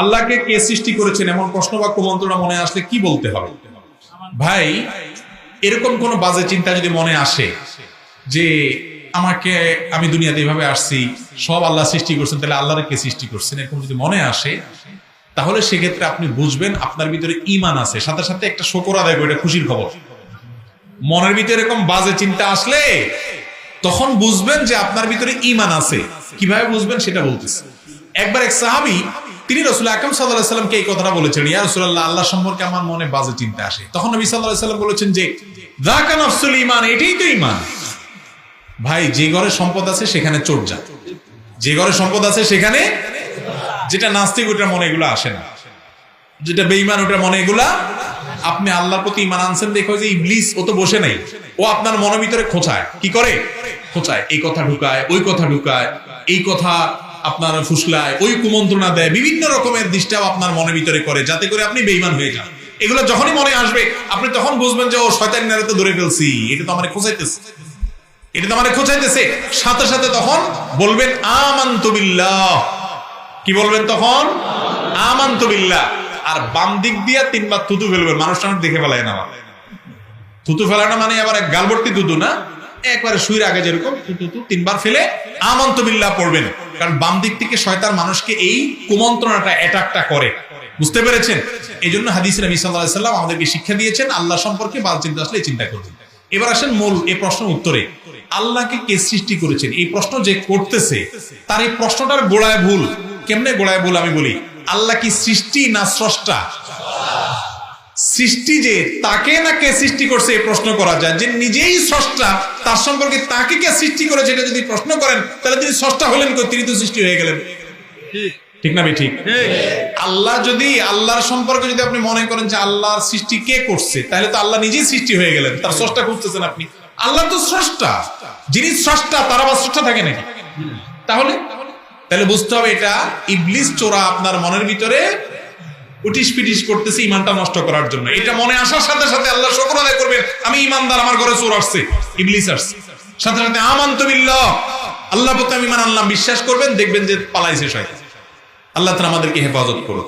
আল্লাহকে কে সৃষ্টি করেছেন এমন প্রশ্ন বা কুমন্ত্রণা মনে আসলে কি বলতে হবে? ভাই, এরকম কোন বাজে চিন্তা যদি মনে আসে যে আমাকে, আমি দুনিয়াতে এইভাবে আসছি, সব আল্লাহ সৃষ্টি করছেন, তাহলে আল্লাহর কে সৃষ্টি করছেন? এরকম যদি মনে আসে, তাহলে সেক্ষেত্রে আপনি বুঝবেন আপনার ভিতরে ইমান আছে। সাথে সাথে একটা শকর আদায় করে খুশির খবর। মনের ভিতরে এরকম বাজে চিন্তা আসলে তখন বুঝবেন যে আপনার ভিতরে ইমান আছে। কীভাবে বুঝবেন সেটা বলতেছে। একবার এক সাহাবি তিনি রসুল আকরম সাল্লাহ সাল্লামকে এই কথাটা বলেছেন, ইয়া রসুল্লাহ আল্লাহ সম্পর্কে আমার মনে বাজে চিন্তা আসে। তখন নবী সাল্লাহ সাল্লাম বলেছেন যে দাকা নফসুল ইমান এটাই তো ইমান ভাই, যে ঘরে সম্পদ আছে সেখানে চোর যা। যে ঘরে সম্পদ আছে সেখানে যেটা নাস্তিক, ওটার মনে এগুলো আসে না। যেটা বেইমান ওটার মনে এগুলা আপনি আল্লাহর প্রতি ইমান আনছেন, দেখো যে ইবলিস, ও তো বসে নাই। ও আপনার মনের ভিতরে খোঁচায়। কি করে? খোঁচায়। এই কথা ঢুকায়, ওই কথা ঢুকায়, এই কথা আপনার ফুসলায়, ওই কুমন্ত্রণা দেয়, বিভিন্ন রকমের দৃষ্টাও আপনার মনে ভিতরে করে, যাতে করে আপনি বেইমান হয়ে যান। এগুলো যখনই মনে আসবে, আপনি তখন বুঝবেন যে, ও শয়তান নারে তো ধরে ফেলছি, এটা তো আমার খোঁচাইতেছে। এটা তো আমার খোঁচাইতেছে। সাথে সাথে তখন বলবেন, আমান্তু বিল্লাহ। কি বলবেন তখন? আমান্তু বিল্লাহ। আর বাম দিক দিয়ে তিনবার থুতু ফেলবেন মানুষ টানুষ দেখে ফেলায় না থুতু ফেলানো মানে আবার এক গালবর্তি থুতু না? একবারে শুয়ের আগে যেরকম থুতু তিনবার ফেলে আমন্ত বিল্লাহ পড়বেন। কারণ বাম দিক থেকে শয়তান মানুষকে এই কুমন্ত্রণাটা অ্যাটাকটা করে। বুঝতে পেরেছেন? এই জন্য হাদিস নবী সাল্লাহ সাল্লাম আমাদেরকে শিক্ষা দিয়েছেন, আল্লাহ সম্পর্কে বাল চিন্তা আসলে চিন্তা করবেন এবার আসেন মূল, এই প্রশ্ন উত্তরে। আল্লাহকে কে সৃষ্টি করেছেন? এই প্রশ্ন যে করতেছে, তার এই প্রশ্নটার গোড়ায় ভুল। কেমনে গোড়ায় ভুল আমি বলি? আল্লাহ কি সৃষ্টি না স্রষ্টা? সৃষ্টি যে তাকে না কে সৃষ্টি করছে এই প্রশ্ন করা যায়। যে নিজেই স্রষ্টা তার সম্পর্কে তাকে কে সৃষ্টি করেছে এটা যদি প্রশ্ন করেন তাহলে তিনি স্রষ্টা হলেন কই? তিনি তো সৃষ্টি হয়ে গেলেন। ঠিক। না ঠিক। আল্লাহ যদি আল্লাহর সম্পর্কে যদি আপনি মনে করেন যে আল্লাহর সৃষ্টি কে করছে তাহলে তো আল্লাহ নিজেই সৃষ্টি হয়ে গেলেন। তার স্রষ্টা খুঁজতেছেন আপনি। আল্লাহ তো স্রষ্টা। যিনি স্রষ্টা তার আবার স্রষ্টা থাকে নাকি? তাহলে? তাহলে বুঝতে হবে এটা ইবলিস চোরা আপনার মনের ভিতরে উটিস পিটিস করতেছে ইমানটা নষ্ট করার জন্য। এটা মনে আসার সাথে সাথে আল্লাহ শকর আদায় করবেন, আমি ইমানদার আমার ঘরে চোর আসছে, ইবলিস আসছে। সাথে সাথে আমান্ত বিল্লাহ আল্লাহ প্রতি আমি ইমান আনলাম, বিশ্বাস করবেন, দেখবেন যে পালাইছে শয়তান। আল্লাহ তাআলা আমাদেরকে হেফাজত করুন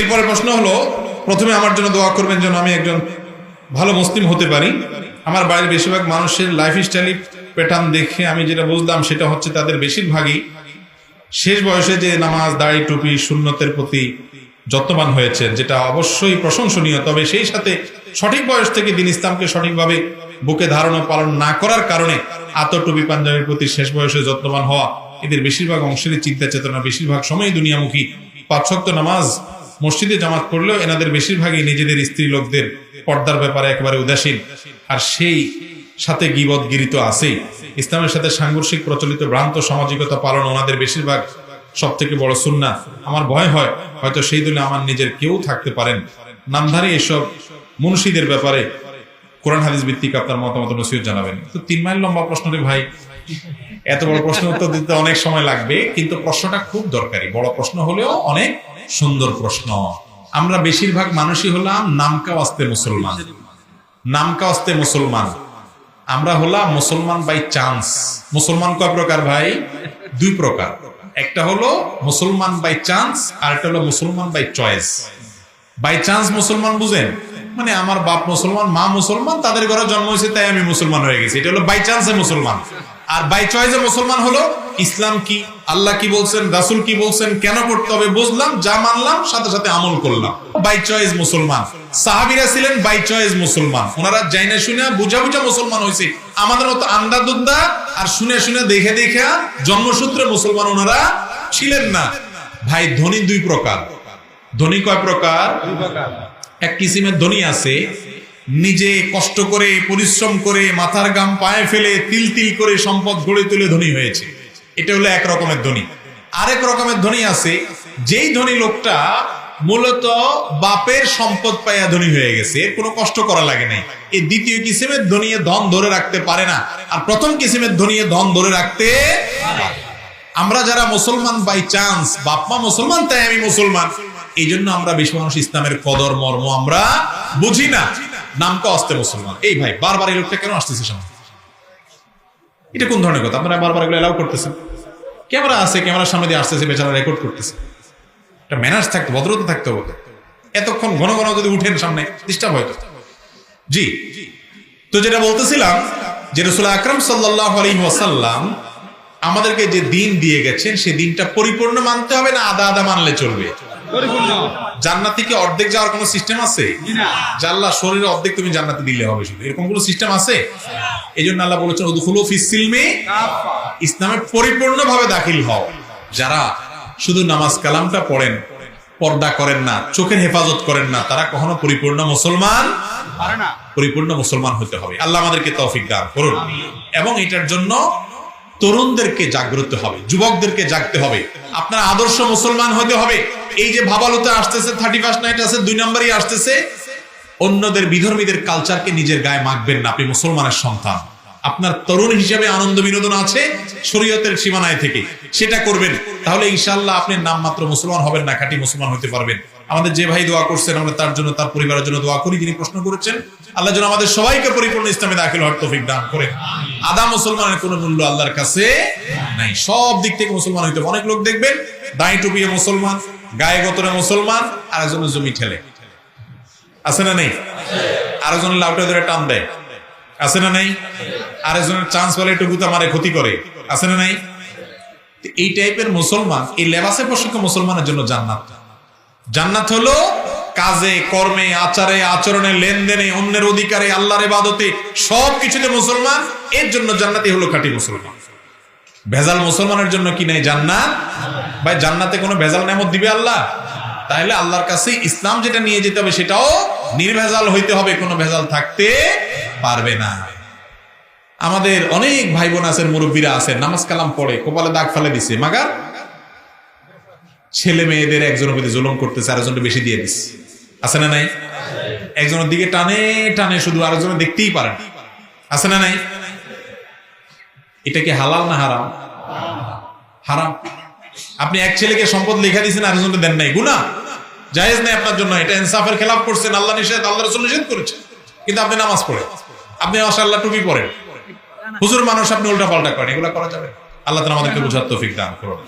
এরপরে প্রশ্ন হলো, প্রথমে আমার জন্য দোয়া করবেন যেন আমি একজন ভালো মুসলিম হতে পারি। আমার বাড়ির বেশিরভাগ মানুষের লাইফ স্টাইল প্যাটার্ন দেখে আমি যেটা বুঝলাম, সেটা হচ্ছে তাদের বেশিরভাগই শেষ বয়সে যে নামাজ, দাড়ি, টুপি শূন্যতের প্রতি যত্নবান হয়েছেন, যেটা অবশ্যই প্রশংসনীয়, তবে সেই সাথে সঠিক বয়স থেকে দিন ইসলামকে সঠিকভাবে বুকে ধারণা পালন না করার কারণে আত টুপি, পাঞ্জাবির প্রতি শেষ বয়সে যত্নবান হওয়া এদের বেশিরভাগ অংশের চিন্তা চেতনা বেশিরভাগ সময় দুনিয়ামুখী। পাঁচশক্ত নামাজ মসজিদে জামাত করলেও এনাদের বেশিরভাগই নিজেদের স্ত্রী লোকদের পর্দার ব্যাপারে একেবারে উদাসীন। আর সেই সাথে গিবত গিরিত আছেই। ইসলামের সাথে সাংঘর্ষিক প্রচলিত ভ্রান্ত সামাজিকতা পালন ওনাদের বেশিরভাগ সব থেকে বড় সুন্না আমার ভয় হয়, হয়তো সেই দলে আমার নিজের কেউ থাকতে পারেন। নামধারী এসব মুন্সিদের ব্যাপারে কোরআন হাদিস ভিত্তিক আপনার মতামত নসিহত জানাবেন। তো তিন মাইল লম্বা প্রশ্ন রে ভাই। এত বড় প্রশ্ন উত্তর দিতে অনেক সময় লাগবে, কিন্তু প্রশ্নটা খুব দরকারি। বড় প্রশ্ন হলেও অনেক সুন্দর প্রশ্ন। আমরা বেশিরভাগ মানুষই হলাম নামকা ওয়াস্তে মুসলমান। নামকা ওয়াস্তে মুসলমান। আমরা হলাম মুসলমান বাই চান্স। মুসলমান কয় প্রকার ভাই? দুই প্রকার। একটা হলো মুসলমান বাই চান্স, আর একটা হলো মুসলমান বাই চয়েস। বাই চান্স মুসলমান বুঝেন? মানে আমার বাপ মুসলমান, মা মুসলমান, তাদের ঘরে জন্ম হয়েছে, তাই আমি মুসলমান হয়ে গেছি। এটা হলো বাই চান্সে মুসলমান। আর বাই চয়েসে মুসলমান হলো ইসলাম কি আল্লাহ কি বলছেন রাসুল কি বলছেন কেন করতে হবে বুঝলাম যা মানলাম সাথে সাথে আমল করলাম। বাই চয়েস মুসলমান। সাহাবিরা ছিলেন বাই চয়েস মুসলমান। ওনারা যাই শুনে বুঝা বুঝা মুসলমান হয়েছে। আমাদের মতো আন্দা দুন্দা আর শুনে শুনে দেখে দেখে জন্মসূত্রে মুসলমান ওনারা ছিলেন না। ভাই ধনী দুই প্রকার। ধনী কয় প্রকার। এক কিসিমের ধনী আছে নিজে কষ্ট করে, পরিশ্রম করে, মাথার গাম পায়ে ফেলে, তিল তিল করে সম্পদ গড়ে তুলে ধনী হয়েছে। এটা হলো এক রকমের ধনী। আরেক রকমের ধনী আছে, যেই ধনী লোকটা মূলত বাপের সম্পদ পাইয়া ধনী হয়ে গেছে, এর কোনো কষ্ট করা লাগে নাই। এই দ্বিতীয় কিসিমের ধনিয়ে ধন ধরে রাখতে পারে না। আর প্রথম কিসিমের ধনিয়ে ধন ধরে রাখতে। আমরা যারা মুসলমান বাই চান্স বাপমা মুসলমান, তাই আমি মুসলমান। এই জন্য আমরা বেশি মানুষ ইসলামের কদর, মর্ম আমরা বুঝি না। নামটা আসতে মুসলমান। এই ভাই, বারবার এই লোকটা কেন আসতেছে সামনে? এটা কোন ধরনের কথা? আপনারা বারবার এগুলো এলাও করতেছেন। ক্যামেরা আছে, ক্যামেরার সামনে দিয়ে আসতেছে, বেচারা রেকর্ড করতেছে। একটা ম্যানার্স থাকতো, ভদ্রতা থাকতে হবে এতক্ষণ ঘন ঘন যদি উঠেন সামনে ডিস্টার্ব হয়তো জি। তো যেটা বলতেছিলাম, যে রসুল আকরম সাল্লাহ আলী ওয়াসাল্লাম আমাদেরকে যে দিন দিয়ে গেছেন সেই দিনটা পরিপূর্ণ মানতে হবে না, আদা আদা মানলে চলবে? জান্নাত থেকে অর্ধেক যাওয়ার কোনো সিস্টেম আছে। জাল্লা শরীরে অর্ধেক তুমি জান্নাতে দিলে হবে শুধু। এরকম কোনো সিস্টেম আছে? এই জন্য আল্লাহ বলেছেন উদখুলু ইসলামে পরিপূর্ণভাবে দাখিল হও। যারা শুধু নামাজ কালামটা পড়েন পর্দা করেন না চোখের হেফাজত করেন না তারা কখনো পরিপূর্ণ মুসলমান পরিপূর্ণ মুসলমান হতে হবে। আল্লাহ আমাদেরকে তৌফিক দান করুন। এবং এটার জন্য তরুণদেরকে জাগ্রত হবে, যুবকদেরকে জাগতে হবে। আপনার আদর্শ মুসলমান হতে হবে। এই যে ভাবালুতে আসতেছে থার্টি ফার্স্ট নাইট আছে, দুই নম্বরই আসতেছে। অন্যদের বিধর্মীদের কালচারকে নিজের গায়ে মাখবেন না, আপনি মুসলমানের সন্তান। আপনার তরুণ হিসেবে আনন্দ বিনোদন আছে শরীয়তের সীমানায় থেকে। সেটা করবেন। তাহলে ইনশাল্লাহ আপনি নামমাত্র মুসলমান হবেন না, খাঁটি মুসলমান হতে পারবেন। আমাদের যে ভাই দোয়া করছেন, আমরা তার জন্য, তার পরিবারের জন্য দোয়া করি, যিনি প্রশ্ন করেছেন। আল্লাহ যেন আমাদের সবাইকে পরিপূর্ণ ইসলামে দাখিল হওয়ার তৌফিক দান করেন। আদা মুসলমানের কোনো মূল্য আল্লাহর কাছে নাই। সব দিক থেকে মুসলমান হইতে অনেক লোক দেখবেন, দাঁড়ি টুপিয়ে মুসলমান, গায়ে গতরে মুসলমান আর একজনের জমি ঠেলে। আছে না নেই? আরেকজনের লাউটা ধরে টান দেয়। আছে না নেই? আরেকজনের চান্স বলে টুকুতে মারে, ক্ষতি করে। আছে না নাই? এই টাইপের মুসলমান, এই লেবাসে পোশাক মুসলমানের জন্য জান্নাত। জান্নাত হলো কাজে, কর্মে, আচারে, আচরণে, লেনদেনে, অন্যের অধিকারে, আল্লাহর ইবাদতে সব কিছুতে মুসলমান, এর জন্য জান্নাতই হলো খাঁটি মুসলমান। ভেজাল মুসলমানের জন্য কি নাই জান্নাত? ভাই, জান্নাতে কোনো ভেজাল নেমত দিবে আল্লাহ? তাহলে আল্লাহর কাছে ইসলাম যেটা নিয়ে যেতে হবে, সেটাও নির্ভেজাল হইতে হবে, কোনো ভেজাল থাকতে পারবে না। আমাদের অনেক ভাই বোন আছেন, মুরব্বীরা আছেন, নামাজ কালাম পড়ে, কপালে দাগ ফেলে দিছে, মাগার ছেলে মেয়েদের একজনের প্রতি জুলুম করতেছে আরেকজনটা বেশি দিয়ে দিচ্ছে আছে না নাই? একজনের দিকে টানে টানে শুধু আরেকজনের দেখতেই পারেন আছে না নাই? এটা কি হালাল না হারাম? হারাম। আপনি এক ছেলেকে সম্পদ লেখা দিয়েছেন, আরেকজনকে দেন নাই। গুনা জায়েজ নাই আপনার জন্য। এটা ইনসাফের খেলাফ করছেন, আল্লাহ নিষেধ, আল্লাহ রসুল নিষেধ করেছেন। কিন্তু আপনি নামাজ পড়েন। আপনি মাশাআল্লাহ টুপি পড়েন হুজুর মানুষ, আপনি উল্টা পাল্টা করেন। এগুলো করা যাবে আল্লাহ তালা আমাদেরকে বুঝার তৌফিক দান করুন।